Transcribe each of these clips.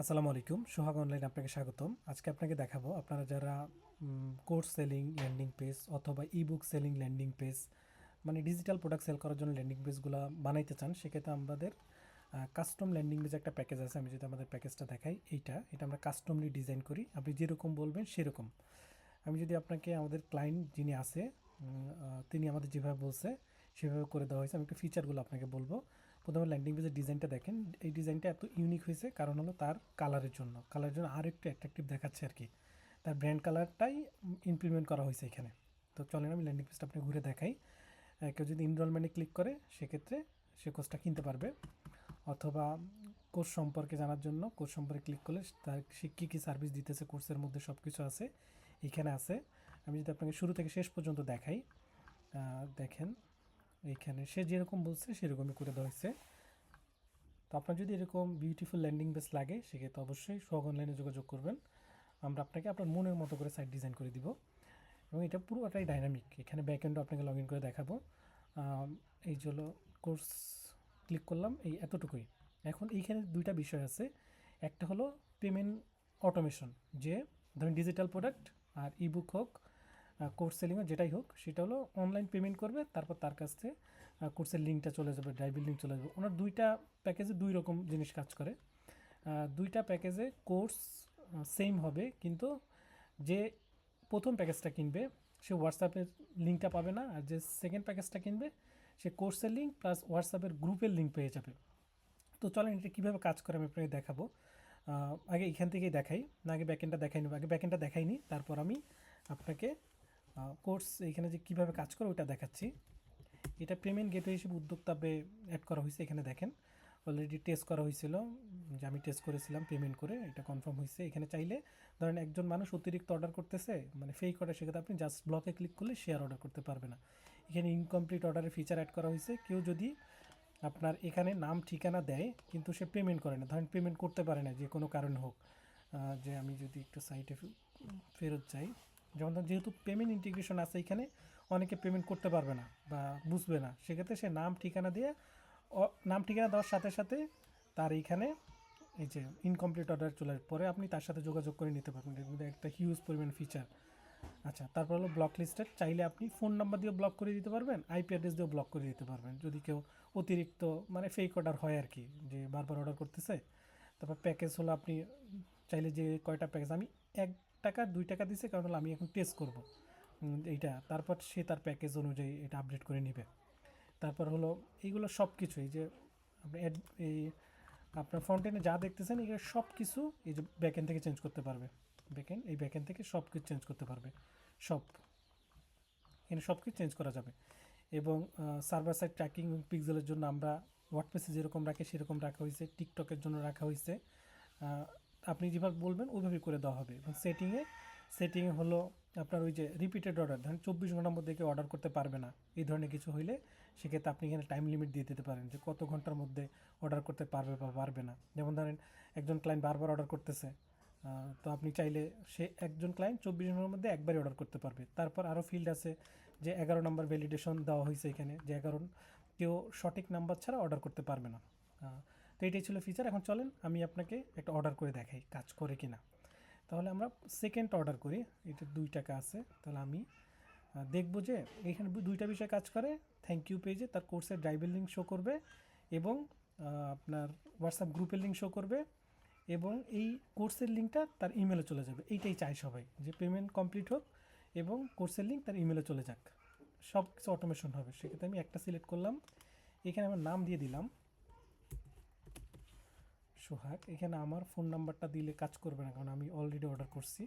আসসালামু আলাইকুম, সোহাগ অনলাইন আপনাকে স্বাগতম। আজকে আপনাকে দেখাবো আপনারা যারা কোর্স সেলিং ল্যান্ডিং পেজ অথবা e book selling landing page মানে ডিজিটাল প্রোডাক্ট সেল করার জন্য ল্যান্ডিং পেজগুলো বানাইতে চান, সেক্ষেত্রে আমাদের কাস্টম ল্যান্ডিং পেজ একটা প্যাকেজ আছে, আমি যদি আমাদের প্যাকেজটা দেখাই, এইটা, এটা আমরা কাস্টমলি ডিজাইন করি, আপনি যেরকম বলবেন সেরকম। আমি যদি আপনাকে, আমাদের ক্লায়েন্ট যিনি আছে তিনি আমাদের যেভাবে বলছে, সেভাবে করে দেওয়া হয়েছে, আমি একটু ফিচারগুলো আপনাকে বলব। প্রথমে ল্যান্ডিং পেজের ডিজাইনটা দেখেন। এই ডিজাইনটা এত ইউনিক হয়েছে, কারণ হলো তার কালারের জন্য। কালারের জন্য আর একটু অ্যাট্রাকটিভ দেখাচ্ছে আর কি তার ব্র্যান্ড কালারটাই ইমপ্লিমেন্ট করা হয়েছে এখানে। তো চলেন আমি ল্যান্ডিং পেজটা আপনি ঘুরে দেখাই। কেউ যদি ইনরোলমেন্টে ক্লিক করে, সেক্ষেত্রে সে কোর্সটা কিনতে পারবে। অথবা কোর্স সম্পর্কে জানার জন্য কোর্স সম্পর্কে ক্লিক করলে তার সে কী কী সার্ভিস দিতেছে কোর্সের মধ্যে সব কিছু আছে, এখানে আছে। আমি যদি আপনাকে শুরু থেকে শেষ পর্যন্ত দেখাই। দেখেন। এইখানে সে যেরকম বলছে, সেরকমই করে দেওয়া হয়েছে। তো আপনার যদি এরকম বিউটিফুল ল্যান্ডিং বেস লাগে, সেক্ষেত্রে অবশ্যই সোহাগ অনলাইনে যোগাযোগ করবেন। আমরা আপনাকে আপনার মনের মতো করে সাইট ডিজাইন করে দিব। এবং এটা পুরোটাই ডাইনামিক এখানে ব্যাকএন্ডও আপনাকে লগ ইন করে দেখাবো। এই যে হলো কোর্স ক্লিক করলাম, এই এতটুকুই। এখন এইখানে দুইটা বিষয় আছে। একটা হলো পেমেন্ট অটোমেশন যে ধরেন ডিজিটাল প্রোডাক্ট আর ইবুক হোক কোর্স সেলিং হোক যেটাই হোক, সেটা হলো অনলাইন পেমেন্ট করবে, তারপর তার কাছ থেকে কোর্সের লিঙ্কটা চলে যাবে ড্রাইভের লিঙ্ক চলে যাবে। ওনার দুইটা প্যাকেজে দুই রকম জিনিস কাজ করে। দুইটা প্যাকেজে কোর্স সেম হবে, কিন্তু যে প্রথম প্যাকেজটা কিনবে, সে হোয়াটসঅ্যাপের লিঙ্কটা পাবে না, আর যে সেকেন্ড প্যাকেজটা কিনবে, সে কোর্সের লিঙ্ক প্লাস হোয়াটসঅ্যাপের গ্রুপের লিঙ্ক পেয়ে যাবে। তো চলেন এটা কীভাবে কাজ করে আমি আপনাকে দেখাবো। আগে এখান থেকেই দেখাই, না আগে ব্যাকেন্ডটা দেখাই নেব আগে ব্যাকেন্ডটা দেখাইনি তারপর আমি আপনাকে কোর্স এখানে যে কীভাবে কাজ করে ওটা দেখাচ্ছি। এটা পেমেন্ট গেটওয়ে হিসেবে উদ্যোক্তাবে অ্যাড করা হয়েছে, এখানে দেখেন। অলরেডি টেস্ট করা হয়েছিল, যে আমি টেস্ট করেছিলাম পেমেন্ট করে, এটা কনফার্ম হয়েছে। এখানে চাইলে ধরেন একজন মানুষ অতিরিক্ত অর্ডার করতেছে মানে ফেক অর্ডার সেক্ষেত্রে আপনি জাস্ট ব্লকে ক্লিক করলে শেয়ার অর্ডার করতে পারবে না। এখানে ইনকমপ্লিট অর্ডারের ফিচার অ্যাড করা হয়েছে। কেউ যদি আপনার এখানে নাম, ঠিকানা দেয়, কিন্তু সে পেমেন্ট করে না, ধরেন পেমেন্ট করতে পারে না, যে কোনো কারণে হোক। যে আমি যদি একটু সাইটে ফেরত যাই যেমন যেহেতু পেমেন্ট ইন্টিগ্রেশন আছে এখানে, অনেকে পেমেন্ট করতে পারবে না বা বুঝবে না। সেক্ষেত্রে সে নাম, ঠিকানা দিয়ে নাম, ঠিকানা দেওয়ার সাথে সাথে তার এইখানে এই যে ইনকমপ্লিট অর্ডার চলে। পরে আপনি তার সাথে যোগাযোগ করে নিতে পারবেন। মধ্যে একটা হিউজ পরিমাণ ফিচার আচ্ছা তারপর হলো ব্লক লিস্টেড চাইলে আপনি ফোন নাম্বার দিয়েও ব্লক করে দিতে পারবেন আইপি অ্যাড্রেস দিয়েও ব্লক করে দিতে পারবেন। যদি কেউ অতিরিক্ত মানে ফেক অর্ডার হয় আর কি, যে বারবার অর্ডার করতেছে। তারপর প্যাকেজ হলো আপনি, চাইলে যে কয়টা প্যাকেজ আমি এক টাকা, দুই টাকা দিছে, কারণ হলো আমি এখন টেস্ট করব। এইটা, তারপর সে তার প্যাকেজ অনুযায়ী এটা আপডেট করে নেবে। তারপর হলো এইগুলো সব কিছু এই যে আপনি এই আপনার ফ্রন্ট এন্ডে যা দেখতেছেন, এগুলো সব কিছু এই যে ব্যাকএন্ড থেকে চেঞ্জ করতে পারবে। ব্যাকএন্ড এই ব্যাকএন্ড থেকে সব কিছু চেঞ্জ করতে পারবে। সব। এখানে সব কিছু চেঞ্জ করা যাবে। এবং সার্ভার সাইড ট্র্যাকিং পিক্সেলের জন্য আমরা ওয়ার্ডপ্রেসে যেরকম রাখে, সেরকম রাখা হয়েছে টিকটকের জন্য রাখা হয়েছে। আপনি যেভাবে বলবেন, ওইভাবে করে দেওয়া হবে। এবং সেটিংয়ে সেটিংয়ে হলো আপনার ওই যে রিপিটেড অর্ডার ধরেন চব্বিশ ঘণ্টার মধ্যে কেউ অর্ডার করতে পারবে না, এই ধরনের কিছু হইলে সেক্ষেত্রে আপনি এখানে টাইম লিমিট দিয়ে দিতে পারেন যে কত ঘণ্টার মধ্যে অর্ডার করতে পারবে বা পারবে না। যেমন ধরেন একজন ক্লায়েন্ট বারবার অর্ডার করতেছে তো আপনি চাইলে সে একজন ক্লায়েন্ট চব্বিশ ঘণ্টার মধ্যে একবারই অর্ডার করতে পারবে। তারপর আরও ফিল্ড আছে যে এগারো নম্বর ভ্যালিডেশন দেওয়া হয়েছে এখানে, যে এগারো, কেউ সঠিক নাম্বার ছাড়া অর্ডার করতে পারবে না। তো এটাই ছিল ফিচার এখন চলেন আমি আপনাকে একটা অর্ডার করে দেখাই কাজ করে কি না তাহলে আমরা সেকেন্ড অর্ডার করি। এটা দুই টাকা আছে তাহলে আমি দেখব যে এখানে দুইটা বিষয় কাজ করে। থ্যাংক ইউ পেজে তার কোর্সের ড্রাইভের লিঙ্ক শো করবে এবং আপনার হোয়াটসঅ্যাপ গ্রুপের লিঙ্ক শো করবে এবং এই কোর্সের লিঙ্কটা তার ইমেলে চলে যাবে। এইটাই চাই সবাই যে পেমেন্ট কমপ্লিট হোক এবং কোর্সের লিঙ্ক তার ইমেলে চলে যাক। সব কিছু অটোমেশন হবে। সেক্ষেত্রে আমি একটা সিলেক্ট করলাম। এখানে আমার নাম দিয়ে দিলাম। সোহাগ, এখানে আমার ফোন নাম্বারটা দিলে কাজ করবে না, কারণ আমি অলরেডি অর্ডার করছি।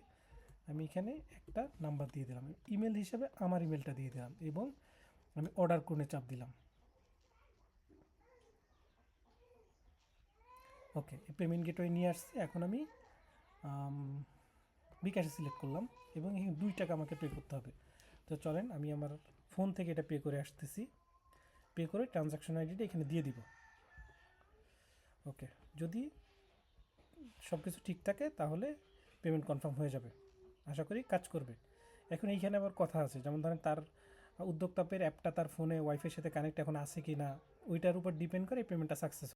আমি এখানে একটা নাম্বার দিয়ে দিলাম। ইমেল হিসেবে আমার ইমেলটা দিয়ে দিলাম এবং আমি অর্ডার করে চাপ দিলাম। ওকে পেমেন্ট গেটওয়ে নিয়ে আসছি। এখন আমি বিকাশে সিলেক্ট করলাম এবং এখানে দুই টাকা আমাকে পে করতে হবে। তো চলেন, আমি আমার ফোন থেকে এটা পে করে আসতেছি। পে করে ট্রানজাকশন আইডিটা এখানে দিয়ে দিব। ওকে যদি সব কিছু ঠিক থাকে, তাহলে পেমেন্ট কনফার্ম হয়ে যাবে। আশা করি কাজ করবে। এখন এইখানে আবার কথা আছে, যেমন ধরেন তার উদ্যোক্তাপের অ্যাপটা তার ফোনে ওয়াইফের সাথে কানেক্ট এখন আছে কি না ওইটার উপর ডিপেন্ড করে পেমেন্টটা সাকসেস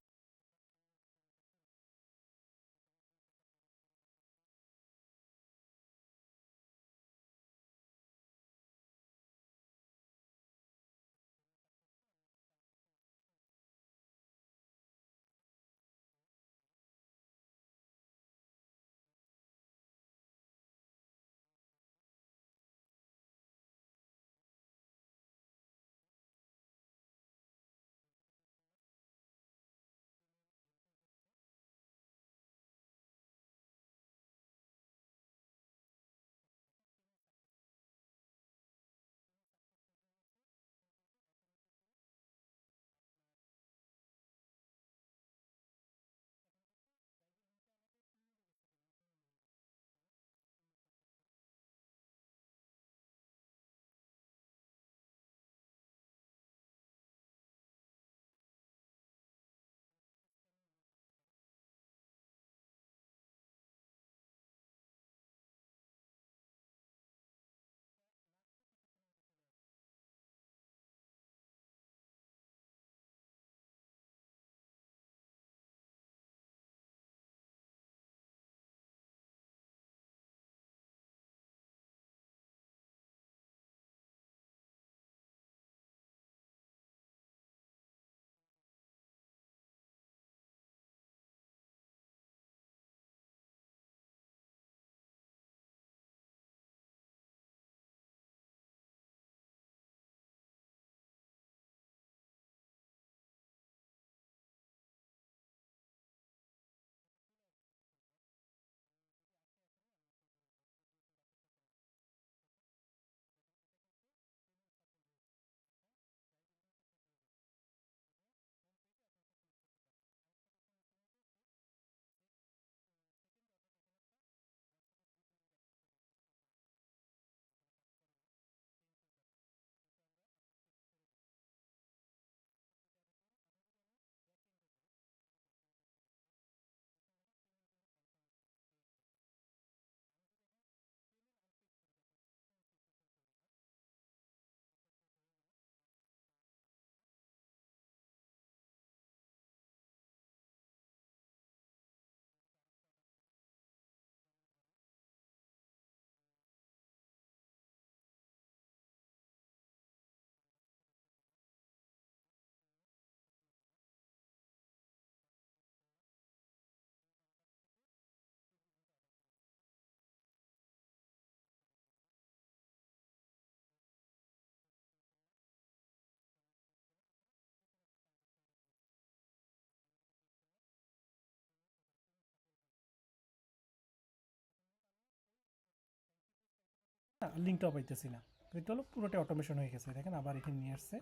লিঙ্কটাও পাইতেছি না। এটা হলো পুরোটাই অটোমেশন হয়ে গেছে। দেখেন আবার এখানে নিয়ে আসছে।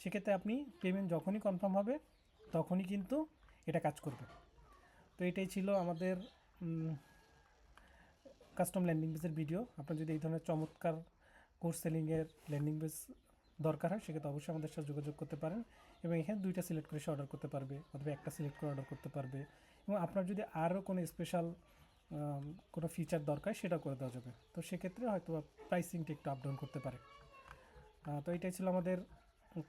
সেক্ষেত্রে আপনি পেমেন্ট যখনই কনফার্ম হবে, তখনই কিন্তু এটা কাজ করবে। তো এটাই ছিল আমাদের কাস্টম ল্যান্ডিং পেজের ভিডিও আপনার যদি এই ধরনের চমৎকার কোর্স সেলিংয়ের ল্যান্ডিং পেজ দরকার হয়, সেক্ষেত্রে অবশ্যই আমাদের সাথে যোগাযোগ করতে পারেন এবং এখানে দুইটা সিলেক্ট করে সে অর্ডার করতে পারবে অথবা একটা সিলেক্ট করে অর্ডার করতে পারবে। এবং আপনার যদি আরও কোনো স্পেশাল কোনো ফিচার দরকার, সেটা করে দেওয়া যাবে। তো সেক্ষেত্রে হয়তো প্রাইসিংটা একটু আপ ডাউন করতে পারে। তো এটাই ছিল আমাদের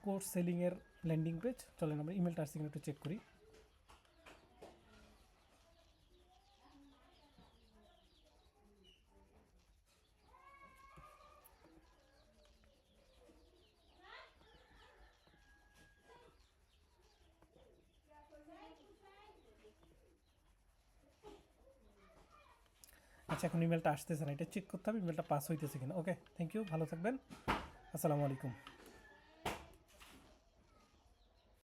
কোর্স সেলিংয়ের ল্যান্ডিং পেজ চলেন আমরা ইমেল আসছি একটু চেক করি। আচ্ছা এখন ইমেলটা আসতেছে না, এটা চেক করতে হবে ইমেলটা পাস হইতেছে কিনা। ওকে থ্যাংক ইউ ভালো থাকবেন। আসসালামু আলাইকুম।